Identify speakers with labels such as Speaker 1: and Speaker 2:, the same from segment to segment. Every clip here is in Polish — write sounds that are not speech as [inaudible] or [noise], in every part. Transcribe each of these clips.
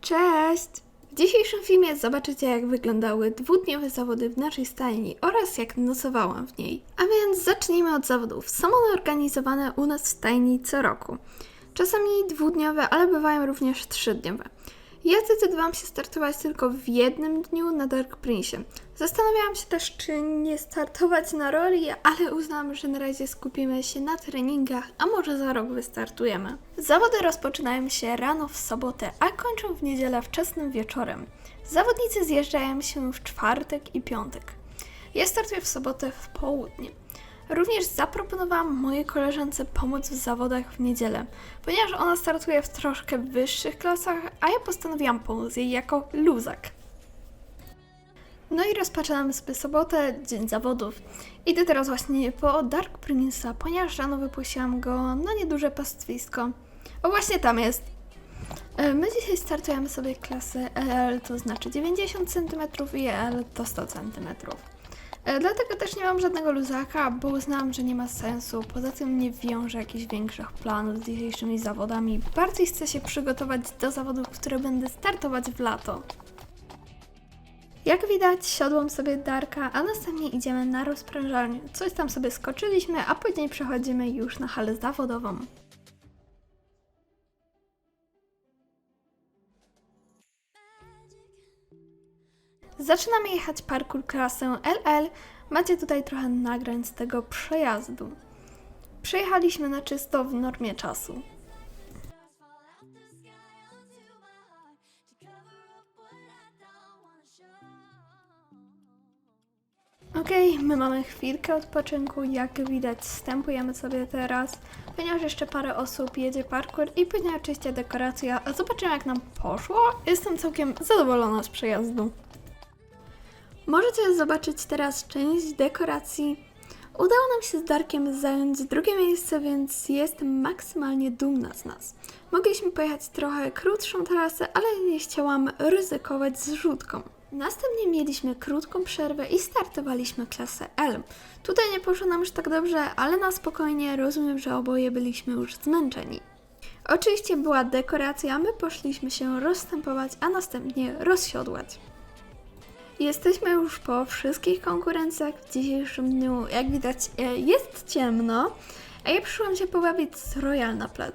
Speaker 1: Cześć! W dzisiejszym filmie zobaczycie, jak wyglądały dwudniowe zawody w naszej stajni oraz jak nocowałam w niej. A więc zacznijmy od zawodów. Są one organizowane u nas w stajni co roku. Czasami dwudniowe, ale bywają również trzydniowe. Ja zdecydowałam się startować tylko w jednym dniu na Dark Prince. Zastanawiałam się też, czy nie startować na roli, ale uznałam, że na razie skupimy się na treningach, a może za rok wystartujemy. Zawody rozpoczynają się rano w sobotę, a kończą w niedzielę wczesnym wieczorem. Zawodnicy zjeżdżają się w czwartek i piątek. Ja startuję w sobotę w południe. Również zaproponowałam mojej koleżance pomoc w zawodach w niedzielę, ponieważ ona startuje w troszkę wyższych klasach, a ja postanowiłam pomóc jej jako luzak. No i rozpoczynamy sobie sobotę, dzień zawodów. Idę teraz właśnie po Dark Prince'a, ponieważ rano wypuściłam go na nieduże pastwisko. O właśnie tam jest. E, My dzisiaj startujemy sobie klasy EL, to znaczy 90 cm i EL to 100 cm. E, Dlatego też nie mam żadnego luzaka, bo uznałam, że nie ma sensu. Poza tym nie wiążę jakichś większych planów z dzisiejszymi zawodami. Bardziej chcę się przygotować do zawodów, które będę startować w lato. Jak widać, siodłam sobie Darka, a następnie idziemy na rozprężalnię. Coś tam sobie skoczyliśmy, a później przechodzimy już na halę zawodową. Zaczynamy jechać parkour klasę LL. Macie tutaj trochę nagrań z tego przejazdu. Przejechaliśmy na czysto w normie czasu. Okej, my mamy chwilkę odpoczynku. Jak widać, wstępujemy sobie teraz, ponieważ jeszcze parę osób jedzie parkour i później oczywiście dekoracja. Zobaczymy, jak nam poszło. Jestem całkiem zadowolona z przejazdu. Możecie zobaczyć teraz część dekoracji. Udało nam się z Darkiem zająć drugie miejsce, więc jestem maksymalnie dumna z nas. Mogliśmy pojechać trochę krótszą trasę, ale nie chciałam ryzykować z rzutką. Następnie mieliśmy krótką przerwę i startowaliśmy klasę L. Tutaj nie poszło nam już tak dobrze, ale na spokojnie rozumiem, że oboje byliśmy już zmęczeni. Oczywiście była dekoracja, my poszliśmy się rozstępować, a następnie rozsiodłać. Jesteśmy już po wszystkich konkurencjach w dzisiejszym dniu. Jak widać, e, jest ciemno, a ja przyszłam się pobawić z Royal na plac.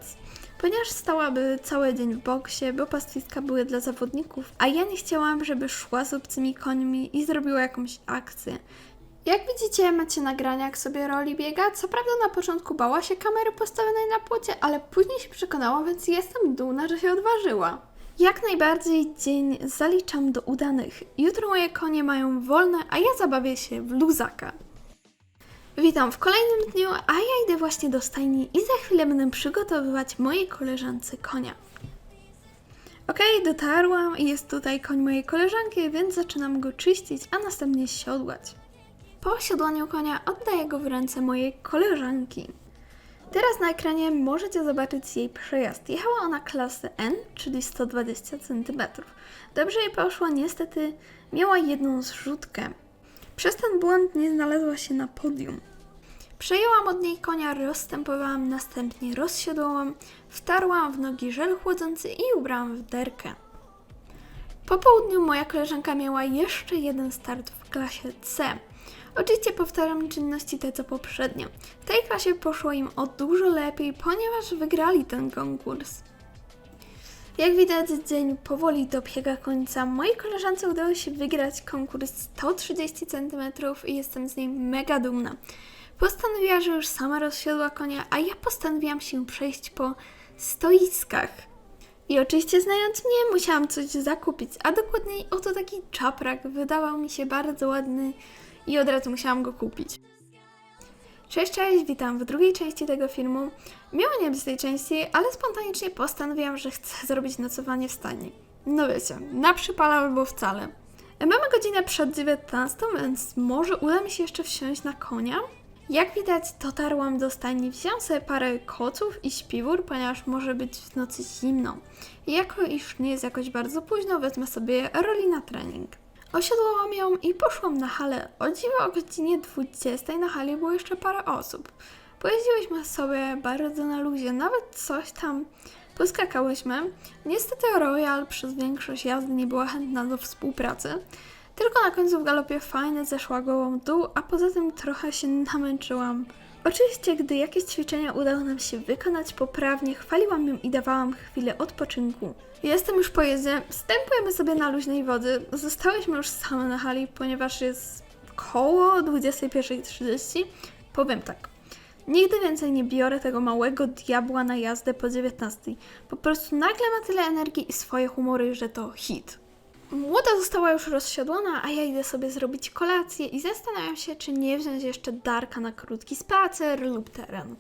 Speaker 1: Ponieważ stałaby cały dzień w boksie, bo pastwiska były dla zawodników, a ja nie chciałam, żeby szła z obcymi końmi i zrobiła jakąś akcję. Jak widzicie, macie nagrania, jak sobie roli biega. Co prawda na początku bała się kamery postawionej na płocie, ale później się przekonała, więc jestem dumna, że się odważyła. Jak najbardziej dzień zaliczam do udanych. Jutro moje konie mają wolne, a ja zabawię się w luzaka. Witam w kolejnym dniu, a ja idę właśnie do stajni i za chwilę będę przygotowywać mojej koleżance konia. Okej, dotarłam i jest tutaj koń mojej koleżanki, więc zaczynam go czyścić, a następnie siodłać. Po osiodłaniu konia oddaję go w ręce mojej koleżanki. Teraz na ekranie możecie zobaczyć jej przejazd. Jechała ona klasy N, czyli 120 cm. Dobrze jej poszło, niestety miała jedną zrzutkę. Przez ten błąd nie znalazła się na podium. Przejęłam od niej konia, rozstępowałam, następnie rozsiodłałam, wtarłam w nogi żel chłodzący i ubrałam w derkę. Po południu moja koleżanka miała jeszcze jeden start w klasie C. Oczywiście powtarzam czynności te co poprzednio. W tej klasie poszło im o dużo lepiej, ponieważ wygrali ten konkurs. Jak widać, dzień powoli dobiega końca. Mojej koleżance udało się wygrać konkurs 130 cm i jestem z niej mega dumna. Postanowiła, że już sama rozsiadła konia, a ja postanowiłam się przejść po stoiskach. I oczywiście znając mnie, musiałam coś zakupić, a dokładniej oto taki czaprak wydawał mi się bardzo ładny i od razu musiałam go kupić. Cześć, cześć, witam w drugiej części tego filmu. Miało nie być tej części, ale spontanicznie postanowiłam, że chcę [laughs] zrobić nocowanie w stajni. No wiecie, na przypale albo wcale. Mamy godzinę przed 19, więc może uda mi się jeszcze wsiąść na konia. Jak widać, dotarłam do stajni, wziąłem sobie parę koców i śpiwór, ponieważ może być w nocy zimno. Jako iż nie jest jakoś bardzo późno, wezmę sobie roli na trening. Osiadłam ją i poszłam na halę. O dziwo o godzinie 20 na hali było jeszcze parę osób. Pojeździłyśmy sobie bardzo na luzie, nawet coś tam Poskakałyśmy. Niestety Royal przez większość jazdy nie była chętna do współpracy. Tylko na końcu w galopie fajnie zeszła głową w dół, a poza tym trochę się namęczyłam. Oczywiście, gdy jakieś ćwiczenia udało nam się wykonać poprawnie, chwaliłam ją i dawałam chwilę odpoczynku. Jestem już po jeździe, wstępujemy sobie na luźnej wody. Zostałyśmy już same na hali, ponieważ jest koło 21.30. Powiem tak, nigdy więcej nie biorę tego małego diabła na jazdę po 19. Po prostu nagle ma tyle energii i swoje humory, że to hit. Młoda została już rozsiodłana, a ja idę sobie zrobić kolację i zastanawiam się, czy nie wziąć jeszcze Darka na krótki spacer lub teren.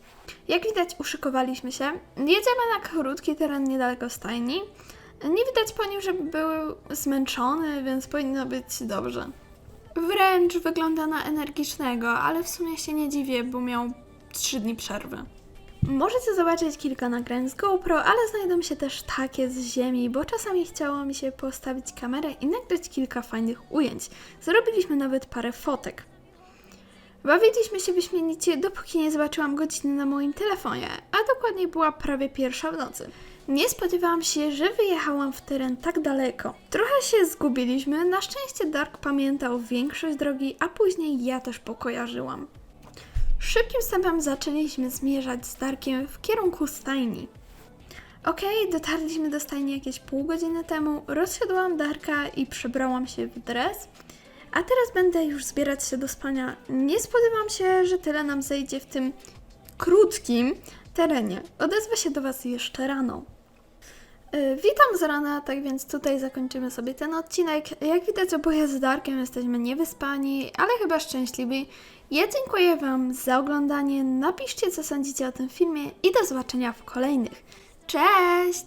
Speaker 1: Jak widać, uszykowaliśmy się. Jedziemy na krótki teren niedaleko stajni. Nie widać po nim, żeby był zmęczony, więc powinno być dobrze. Wręcz wygląda na energicznego, ale w sumie się nie dziwię, bo miał 3 dni przerwy. Możecie zobaczyć kilka nagrań z GoPro, ale znajdą się też takie z ziemi, bo czasami chciało mi się postawić kamerę i nagrać kilka fajnych ujęć. Zrobiliśmy nawet parę fotek. Bawiliśmy się wyśmienicie, dopóki nie zobaczyłam godziny na moim telefonie, a dokładniej była prawie pierwsza w nocy. Nie spodziewałam się, że wyjechałam w teren tak daleko. Trochę się zgubiliśmy, na szczęście Dark pamiętał większość drogi, a później ja też pokojarzyłam. Szybkim wstępem zaczęliśmy zmierzać z Darkiem w kierunku stajni. Okej, dotarliśmy do stajni jakieś pół godziny temu, rozsiadłam Darka i przebrałam się w dres, a teraz będę już zbierać się do spania. Nie spodziewam się, że tyle nam zejdzie w tym krótkim terenie. Odezwę się do Was jeszcze rano. Yy, Witam z rana, tak więc tutaj zakończymy sobie ten odcinek. Jak widać, oboje z Darkiem jesteśmy niewyspani, ale chyba szczęśliwi. Ja dziękuję Wam za oglądanie. Napiszcie, co sądzicie o tym filmie i do zobaczenia w kolejnych. Cześć!